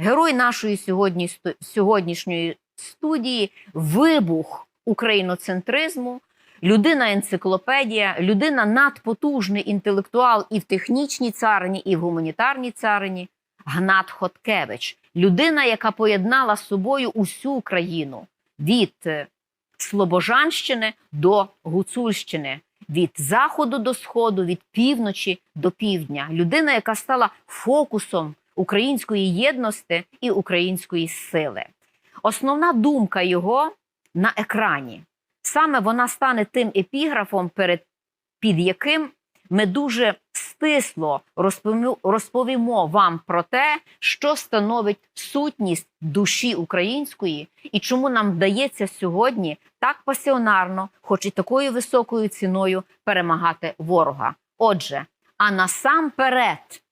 герой нашої сьогодні, сьогоднішньої студії, вибух україноцентризму, людина енциклопедія, людина надпотужний інтелектуал і в технічній царині, і в гуманітарній царині. Гнат Хоткевич, людина, яка поєднала з собою усю Україну від е, Слобожанщини до Гуцульщини, від заходу до сходу, від півночі до півдня. Людина, яка стала фокусом української єдності і української сили. Основна думка його на екрані. Саме вона стане тим епіграфом, перед під яким ми дуже стисло розповімо, вам про те, що становить сутність душі української і чому нам вдається сьогодні так пасіонарно, хоч і такою високою ціною, перемагати ворога. Отже, а насамперед,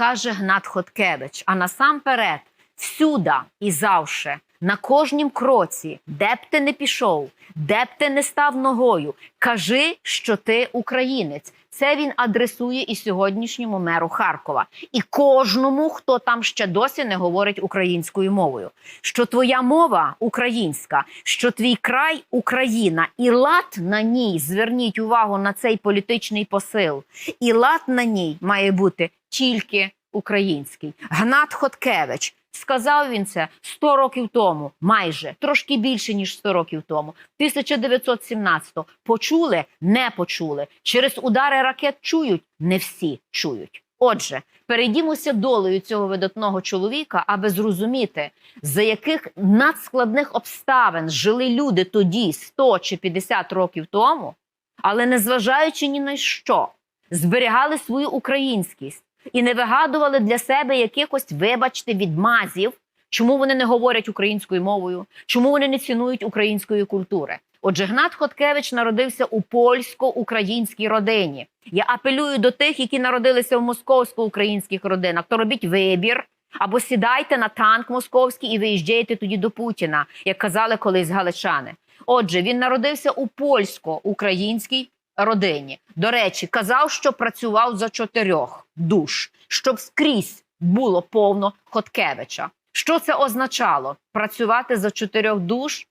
каже Гнат Хоткевич, а насамперед, всюда і завше, на кожнім кроці, де б ти не пішов, де б ти не став ногою, кажи, що ти українець. Це він адресує і сьогоднішньому меру Харкова, і кожному, хто там ще досі не говорить українською мовою. Що твоя мова українська, що твій край Україна, і лад на ній зверніть увагу на цей політичний посил. І лад на ній має бути тільки український. Гнат Хоткевич. Сказав він це 100 років тому, майже трошки більше ніж 100 років тому. 1917-го. Почули, не почули. Через удари ракет чують, не всі чують. Отже, перейдімося долею цього видатного чоловіка, аби зрозуміти, за яких надскладних обставин жили люди тоді, 100 чи 50 років тому, але незважаючи ні на що, зберігали свою українськість і не вигадували для себе якихось, вибачте, відмазів, чому вони не говорять українською мовою, чому вони не цінують української культури. Отже, Гнат Хоткевич народився у польсько-українській родині. Я апелюю до тих, які народилися в московсько-українських родинах. То робіть вибір або сідайте на танк московський і виїжджайте тоді до Путіна, як казали колись галичани. Отже, він народився у польсько-українській родині. До речі, казав, що працював за чотирьох душ, щоб скрізь було повно Хоткевича. Що це означало? Працювати за чотирьох душ,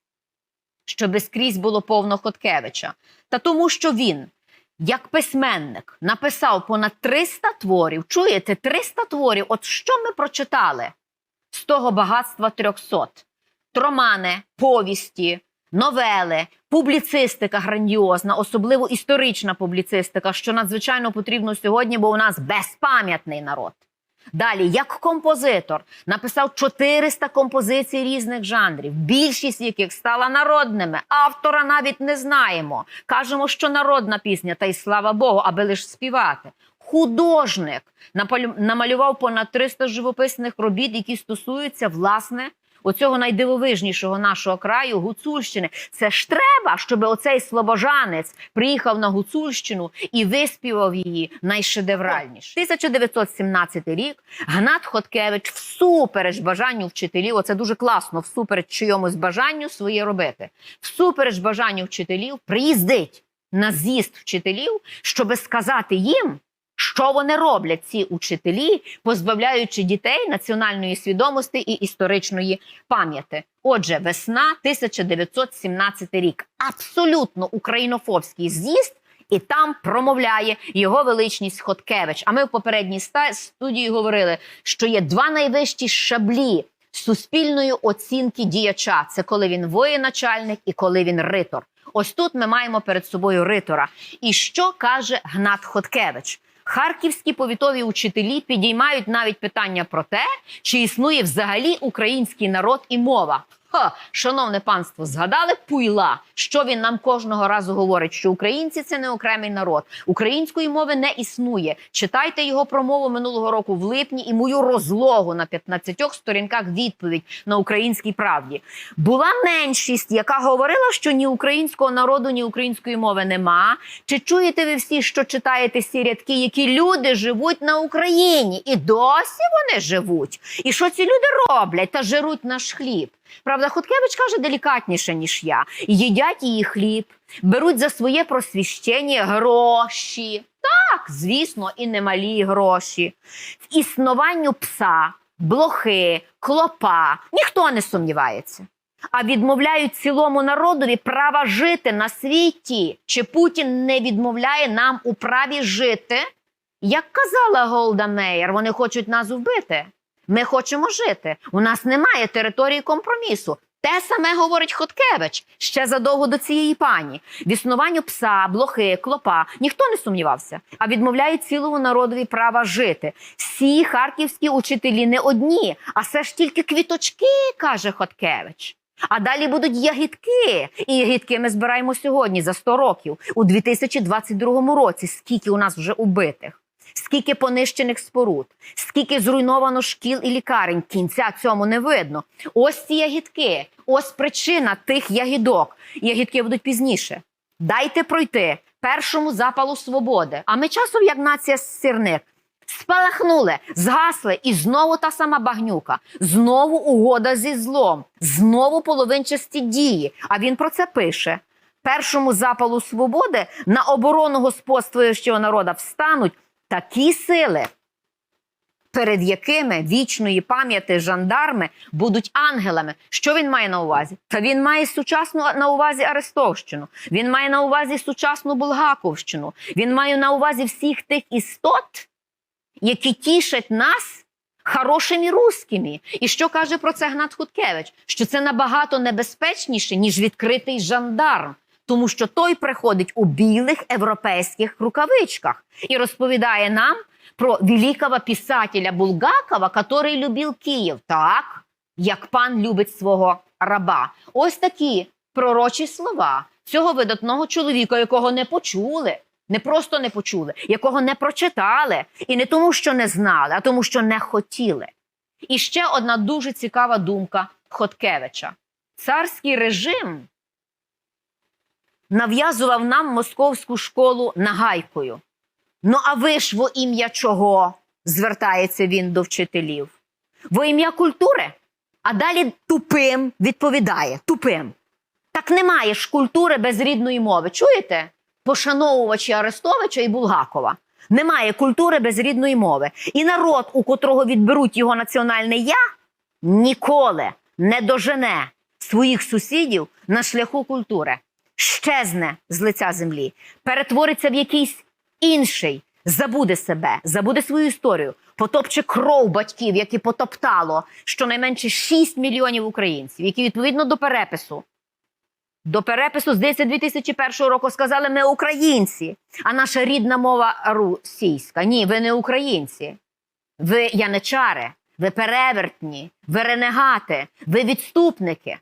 щоб скрізь було повно Хоткевича. Та тому, що він, як письменник, написав понад 300 творів. Чуєте, 300 творів. От що ми прочитали з того багатства 300? Романи, повісті, новели, публіцистика грандіозна, особливо історична публіцистика, що надзвичайно потрібно сьогодні, бо у нас безпам'ятний народ. Далі, як композитор, написав 400 композицій різних жанрів, більшість яких стала народними. Автора навіть не знаємо. Кажемо, що народна пісня, та й слава Богу, аби лише співати. Художник намалював понад 300 живописних робіт, які стосуються власне оцього найдивовижнішого нашого краю Гуцульщини. Це ж треба, щоб оцей слобожанець приїхав на Гуцульщину і виспівав її найшедевральніше. 1917 рік Гнат Хоткевич всупереч бажанню вчителів. Оце дуже класно, всупереч чийомусь бажанню своє робити. Всупереч бажанню вчителів приїздить на з'їзд вчителів, щоби сказати їм. Що вони роблять, ці учителі, позбавляючи дітей національної свідомості і історичної пам'яті? Отже, весна 1917 рік. Абсолютно українофобський з'їзд, і там промовляє його величність Хоткевич. А ми в попередній студії говорили, що є два найвищі шаблі суспільної оцінки діяча: це коли він воєначальник і коли він ритор. Ось тут ми маємо перед собою ритора. І що каже Гнат Хоткевич? Харківські повітові учителі підіймають навіть питання про те, чи існує взагалі український народ і мова. Ха, шановне панство, згадали пуйла, що він нам кожного разу говорить, що українці це не окремий народ. Української мови не існує. Читайте його промову минулого року в липні і мою розлогу на 15 сторінках відповідь на українській правді. Була меншість, яка говорила, що ні українського народу, ні української мови нема. Чи чуєте ви всі, що читаєте ці рядки, які люди живуть на Україні? І досі вони живуть. І що ці люди роблять? Та жируть наш хліб. Правда, Хоткевич каже делікатніше, ніж я. Їдять її хліб, беруть за своє просвіщення гроші. Так, звісно, і немалі гроші. В існуванню пса блохи, клопа. Ніхто не сумнівається. А відмовляють цілому народові права жити на світі. Чи Путін не відмовляє нам у праві жити? Як казала Голда Меєр, вони хочуть нас вбити. Ми хочемо жити. У нас немає території компромісу. Те саме говорить Хоткевич ще задовго до цієї пані. В існуванню пса, блохи, клопа ніхто не сумнівався, а відмовляють цілому народові права жити. Всі харківські учителі не одні, а все ж тільки квіточки, каже Хоткевич. А далі будуть ягідки. І ягідки ми збираємо сьогодні за 100 років у 2022 році. Скільки у нас вже убитих, скільки понищених споруд, скільки зруйновано шкіл і лікарень. Кінця цьому не видно. Ось ці ягідки, ось причина тих ягідок. Ягідки будуть пізніше. Дайте пройти першому запалу свободи. А ми часом, як нація сирник, спалахнули, згасли, і знову та сама багнюка, знову угода зі злом, знову половинчасті дії. А він про це пише. Першому запалу свободи на оборону господствуючого народа встануть такі сили, перед якими вічної пам'яті жандарми будуть ангелами. Що він має на увазі? Та він має сучасну на увазі Арестовщину, він має на увазі сучасну Булгаковщину, він має на увазі всіх тих істот, які тішать нас хорошими русскими. І що каже про це Гнат Хуткевич? Що це набагато небезпечніше, ніж відкритий жандарм. Тому що той приходить у білих європейських рукавичках і розповідає нам про великого писателя Булгакова, який любив Київ, так як пан любить свого раба. Ось такі пророчі слова цього видатного чоловіка, якого не почули, не просто не почули, якого не прочитали, і не тому, що не знали, а тому, що не хотіли. І ще одна дуже цікава думка Хоткевича: царський режим нав'язував нам московську школу нагайкою. Ну, а ви ж во ім'я чого? звертається він до вчителів. Во ім'я культури. А далі тупим відповідає тупим. Так немає ж культури без рідної мови. Чуєте? Пошановувачі Арестовича і Булгакова. Немає культури без рідної мови. І народ, у котрого відберуть його національне я, ніколи не дожене своїх сусідів на шляху культури. Щезне з лиця землі, перетвориться в якийсь інший, забуде себе, забуде свою історію, потопче кров батьків, які потоптало щонайменше 6 мільйонів українців, які відповідно до перепису. До перепису, здається, 2001 року сказали, ми українці, а наша рідна мова російська. Ні, ви не українці. Ви яничари, ви перевертні, ви ренегати, ви відступники.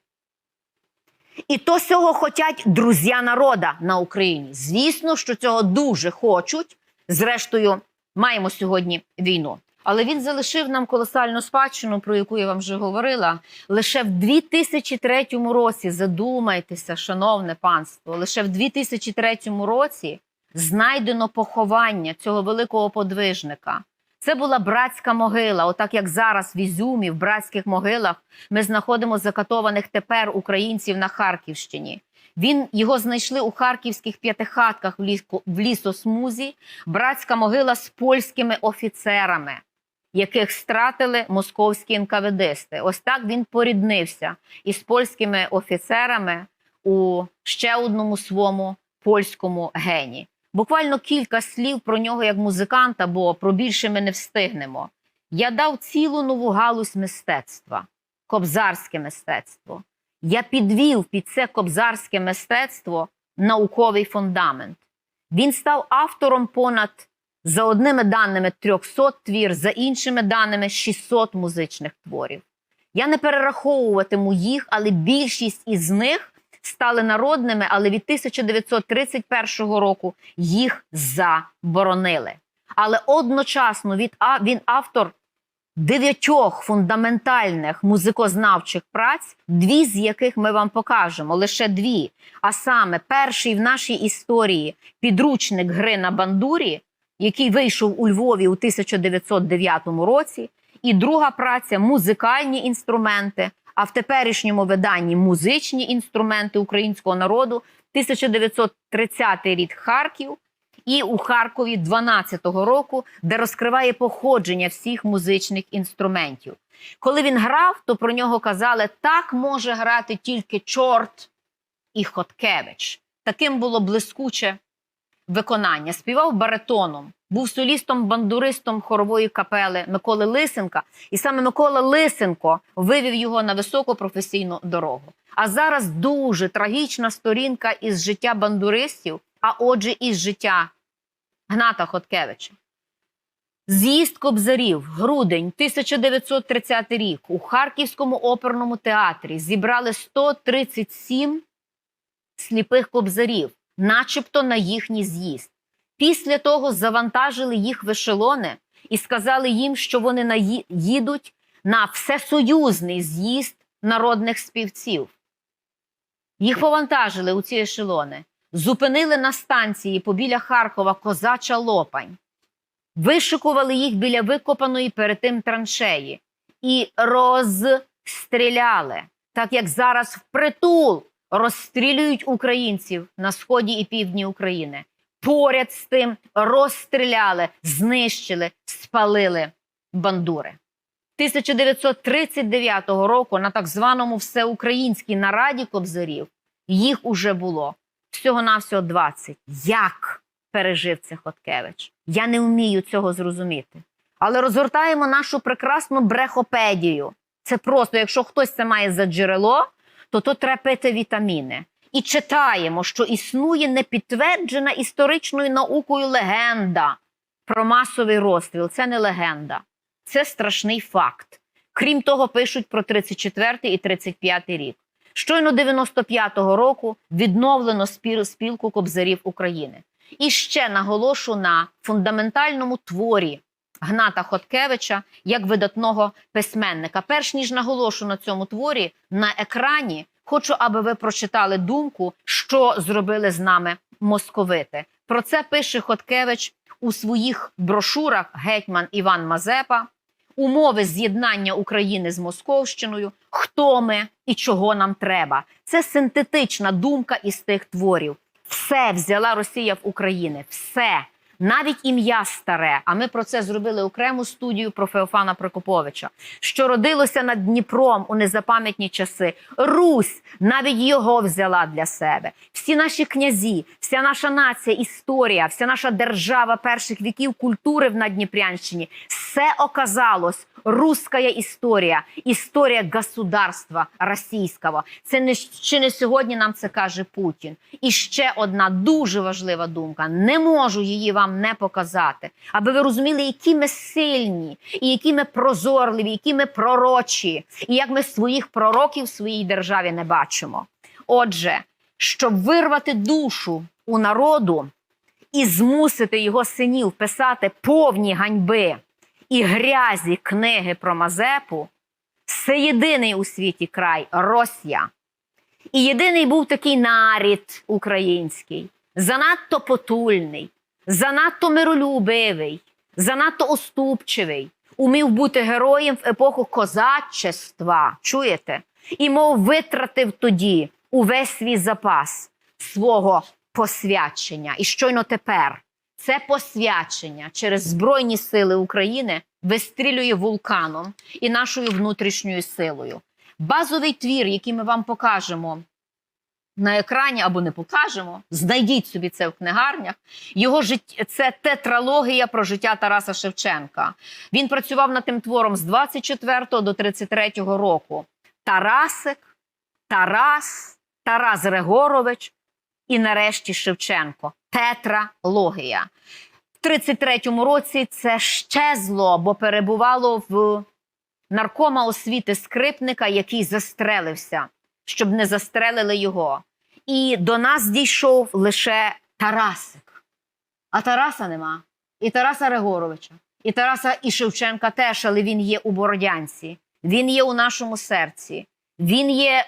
І то цього хочуть друзі народа на Україні. Звісно, що цього дуже хочуть. Зрештою, маємо сьогодні війну. Але він залишив нам колосальну спадщину, про яку я вам вже говорила. Лише в 2003 році, задумайтеся, шановне панство, лише в 2003 році знайдено поховання цього великого подвижника. Це була братська могила. Отак як зараз в Ізюмі, в братських могилах, ми знаходимо закатованих тепер українців на Харківщині. Він його знайшли у харківських п'ятихатках в, ліску, в лісосмузі. Братська могила з польськими офіцерами, яких стратили московські НКВДсти. Ось так він поріднився із польськими офіцерами у ще одному своєму польському гені. Буквально кілька слів про нього як музиканта, бо про більше ми не встигнемо. Я дав цілу нову галузь мистецтва, кобзарське мистецтво. Я підвів під це кобзарське мистецтво науковий фундамент. Він став автором понад, за одними даними, 300 твір, за іншими даними 600 музичних творів. Я не перераховуватиму їх, але більшість із них стали народними, але від 1931 року їх заборонили. Але одночасно від, а, він автор дев'ятьох фундаментальних музикознавчих праць, дві з яких ми вам покажемо, лише дві. А саме перший в нашій історії підручник гри на бандурі, який вийшов у Львові у 1909 році, і друга праця музикальні інструменти. А в теперішньому виданні музичні інструменти українського народу 1930 рік Харків і у Харкові 12-го року, де розкриває походження всіх музичних інструментів. Коли він грав, то про нього казали: так може грати тільки чорт і Хоткевич. Таким було блискуче виконання. Співав баритоном, був солістом-бандуристом хорової капели Миколи Лисенка. І саме Микола Лисенко вивів його на високу професійну дорогу. А зараз дуже трагічна сторінка із життя бандуристів, а отже, із життя Гната Хоткевича. З'їзд Кобзарів, грудень 1930 рік у Харківському оперному театрі зібрали 137 сліпих кобзарів, начебто на їхній з'їзд. Після того завантажили їх в ешелони і сказали їм, що вони їдуть на всесоюзний з'їзд народних співців. Їх повантажили у ці ешелони, зупинили на станції побіля Харкова Козача Лопань, вишикували їх біля викопаної перед тим траншеї і розстріляли, так як зараз впритул розстрілюють українців на сході і півдні України. Поряд з тим розстріляли, знищили, спалили бандури. 1939 року на так званому всеукраїнській нараді кобзарів їх уже було всього-навсього 20. Як пережив це Хоткевич? Я не вмію цього зрозуміти. Але розгортаємо нашу прекрасну брехопедію. Це просто, якщо хтось це має за джерело, то то треба пити вітаміни. І читаємо, що існує непідтверджена історичною наукою легенда про масовий розстріл. Це не легенда, це страшний факт. Крім того, пишуть про 34 і 35 рік. Щойно 95-го року відновлено спілку кобзарів України. І ще наголошу на фундаментальному творі Гната Хоткевича як видатного письменника. Перш ніж наголошу на цьому творі на екрані, хочу, аби ви прочитали думку, що зробили з нами московити. Про це пише Хоткевич у своїх брошурах гетьман Іван Мазепа. Умови з'єднання України з Московщиною, хто ми і чого нам треба. Це синтетична думка із тих творів. Все взяла Росія в Україні. Все. Навіть ім'я старе. А ми про це зробили окрему студію про Феофана Прокоповича, що родилося над Дніпром у незапам'ятні часи. Русь навіть його взяла для себе. Всі наші князі, вся наша нація, історія, вся наша держава перших віків культури в Надніпрянщині. Все оказалось руська історія, історія государства російського. Це не чи не сьогодні нам це каже Путін. І ще одна дуже важлива думка. Не можу її вам не показати, аби ви розуміли, які ми сильні, і які ми прозорливі, які ми пророчі, і як ми своїх пророків в своїй державі не бачимо. Отже, щоб вирвати душу у народу і змусити його синів писати повні ганьби і грязі книги про Мазепу, це єдиний у світі край Росія. І єдиний був такий нарід український, занадто потульний, занадто миролюбивий, занадто уступчивий, умів бути героєм в епоху козачества. Чуєте? І мов витратив тоді увесь свій запас свого посвячення. І щойно тепер це посвячення через Збройні Сили України вистрілює вулканом і нашою внутрішньою силою. Базовий твір, який ми вам покажемо на екрані або не покажемо, знайдіть собі це в книгарнях. Його життя це тетралогія про життя Тараса Шевченка. Він працював над тим твором з 24 до 33 року. Тарасик, Тарас, Тарас Григорович і нарешті Шевченко. Тетралогія. В 33-му році це щезло, бо перебувало в наркома освіти скрипника, який застрелився, щоб не застрелили його. І до нас дійшов лише Тарасик. А Тараса нема. І Тараса Григоровича, і Тараса і Шевченка теж, але він є у Бородянці, він є у нашому серці, він є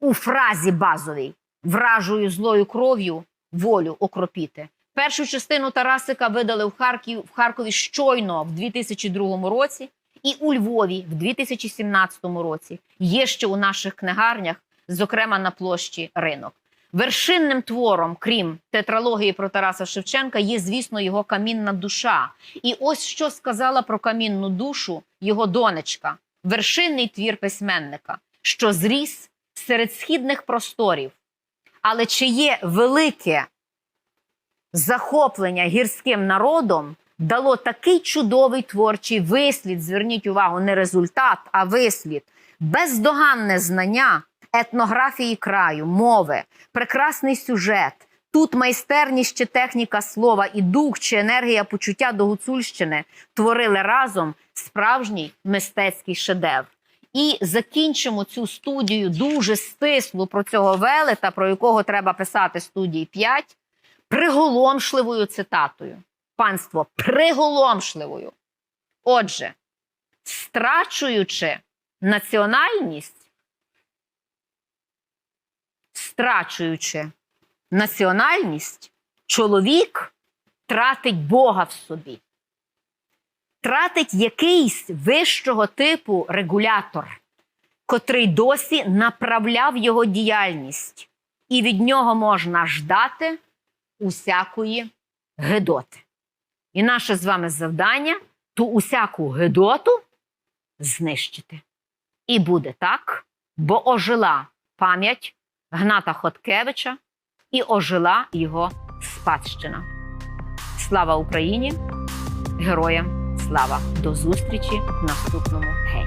у фразі базовій вражою злою кров'ю волю окропіти. Першу частину Тарасика видали в Харків в Харкові щойно в 2002 році, і у Львові в 2017 році. Є ще у наших книгарнях, зокрема на площі ринок. Вершинним твором, крім тетралогії про Тараса Шевченка, є, звісно, його камінна душа. І ось що сказала про камінну душу його донечка, вершинний твір письменника, що зріс серед східних просторів. Але чи є велике захоплення гірським народом дало такий чудовий творчий вислід. Зверніть увагу, не результат, а вислід, бездоганне знання етнографії краю, мови, прекрасний сюжет. Тут майстерність чи техніка слова і дух чи енергія почуття до гуцульщини творили разом справжній мистецький шедевр. І закінчимо цю студію дуже стислу про цього велета, про якого треба писати студії 5, приголомшливою цитатою. Панство, приголомшливою. Отже, страчуючи національність, страчуючи національність, чоловік тратить Бога в собі, тратить якийсь вищого типу регулятор, котрий досі направляв його діяльність, і від нього можна ждати усякої гедоти. І наше з вами завдання ту усяку гедоту знищити. І буде так, бо ожила пам'ять Гната Хоткевича і ожила його спадщина. Слава Україні! Героям слава! До зустрічі в наступному гей!